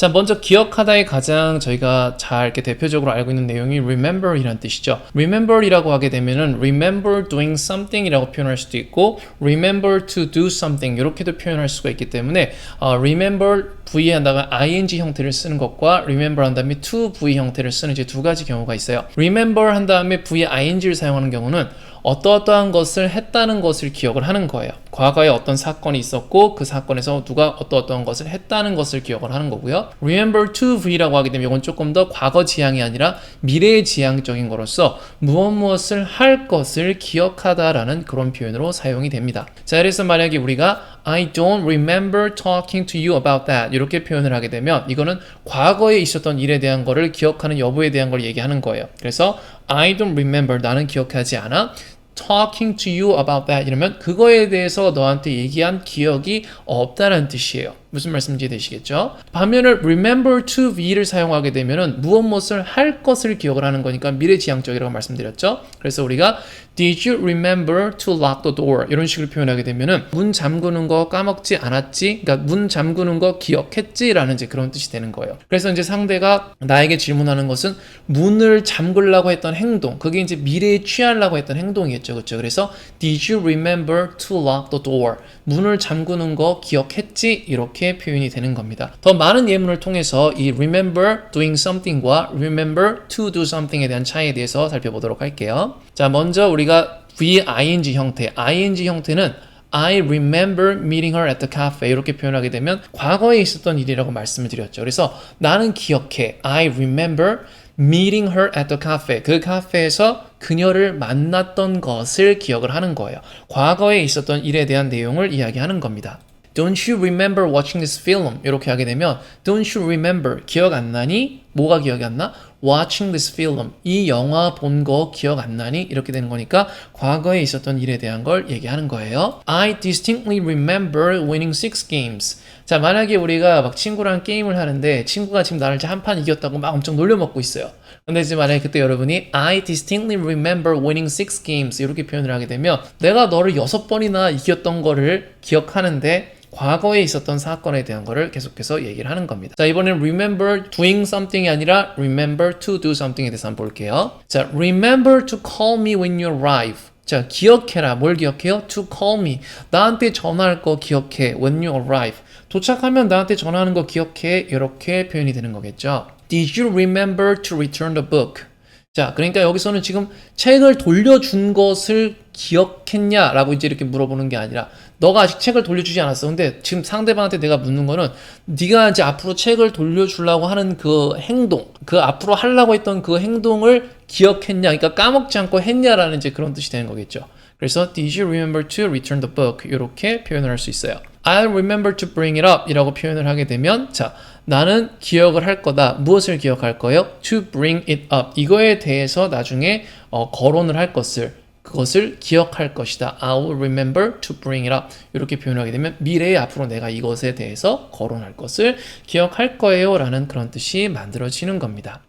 자, 먼저 기억하다의 가장 저희가 잘 이렇게 대표적으로 알고 있는 내용이 remember이라는 뜻이죠. remember이라고 하게 되면은 remember doing something이라고 표현할 수도 있고 remember to do something 이렇게도 표현할 수가 있기 때문에 어, remember v 한다가 ing 형태를 쓰는 것과 remember 한 다음에 to v 형태를 쓰는 이제 두 가지 경우가 있어요. remember 한 다음에 v ing를 사용하는 경우는 어떠어떠한 것을 했다는 것을 기억을 하는 거예요. 과거에 어떤 사건이 있었고 그 사건에서 누가 어떠어떠한 것을 했다는 것을 기억을 하는 거고요. remember to V라고 하게 되면 이건 조금 더 과거 지향이 아니라 미래 지향적인 거로서 무엇 무엇을 할 것을 기억하다라는 그런 표현으로 사용이 됩니다. 자, 그래서 만약에 우리가 I don't remember talking to you about that 이렇게 표현을 하게 되면 이거는 과거에 있었던 일에 대한 거를 기억하는 여부에 대한 걸 얘기하는 거예요. 그래서 I don't remember 나는 기억하지 않아 talking to you about that 이러면 그거에 대해서 너한테 얘기한 기억이 없다는 뜻이에요. 무슨 말씀인지 되시겠죠? 반면에 remember to be를 사용하게 되면은 무엇 무엇을 할 것을 기억을 하는 거니까 미래지향적이라고 말씀드렸죠. 그래서 우리가 did you remember to lock the door 이런 식으로 표현하게 되면은 문 잠그는 거 까먹지 않았지? 그러니까 문 잠그는 거 기억했지라는 이제 그런 뜻이 되는 거예요. 그래서 이제 상대가 나에게 질문하는 것은 문을 잠그려고 했던 행동, 그게 이제 미래에 취하려고 했던 행동이겠죠, 그렇죠? 그래서 did you remember to lock the door? 문을 잠그는 거 기억했지? 이렇게 이렇게 표현이 되는 겁니다. 더 많은 예문을 통해서 이 remember doing something과 remember to do something에 대한 차이에 대해서 살펴보도록 할게요. 자, 먼저 우리가 VING 형태, ING 형태는 I remember meeting her at the cafe 이렇게 표현하게 되면 과거에 있었던 일이라고 말씀을 드렸죠. 그래서 나는 기억해. I remember meeting her at the cafe. 그 카페에서 그녀를 만났던 것을 기억을 하는 거예요. 과거에 있었던 일에 대한 내용을 이야기하는 겁니다. Don't you remember watching this film? 이렇게 하게 되면 Don't you remember? 기억 안 나니? 뭐가 기억이 안 나? Watching this film. 이 영화 본 거 기억 안 나니? 이렇게 되는 거니까 과거에 있었던 일에 대한 걸 얘기하는 거예요. I distinctly remember winning six games. 자, 만약에 우리가 막 친구랑 게임을 하는데 친구가 지금 나를 한 판 이겼다고 막 엄청 놀려먹고 있어요. 근데 이제 만약에 그때 여러분이 I distinctly remember winning six games 이렇게 표현을 하게 되면 내가 너를 여섯 번이나 이겼던 거를 기억하는데 과거에 있었던 사건에 대한 거를 계속해서 얘기를 하는 겁니다. 자, 이번에는 remember doing something이 아니라 remember to do something에 대해서 한번 볼게요. 자, remember to call me when you arrive. 자, 기억해라. 뭘 기억해요? To call me. 나한테 전화할 거 기억해. When you arrive. 도착하면 나한테 전화하는 거 기억해. 이렇게 표현이 되는 거겠죠. Did you remember to return the book? 자, 그러니까 여기서는 지금 책을 돌려준 것을 기억했냐라고 이제 이렇게 물어보는 게 아니라 너가 아직 책을 돌려주지 않았어. 근데 지금 상대방한테 내가 묻는 거는 네가 이제 앞으로 책을 돌려주려고 하는 그 행동, 그 앞으로 하려고 했던 그 행동을 기억했냐, 그러니까 까먹지 않고 했냐라는 이제 그런 뜻이 되는 거겠죠. 그래서 Did you remember to return the book? 이렇게 표현을 할 수 있어요. I'll remember to bring it up 이라고 표현을 하게 되면 자 나는 기억을 할 거다. 무엇을 기억할 거예요? To bring it up. 이거에 대해서 나중에 어, 거론을 할 것을 그것을 기억할 것이다. I will remember to bring it up. 이렇게 표현하게 되면 미래에 앞으로 내가 이것에 대해서 거론할 것을 기억할 거예요. 라는 그런 뜻이 만들어지는 겁니다.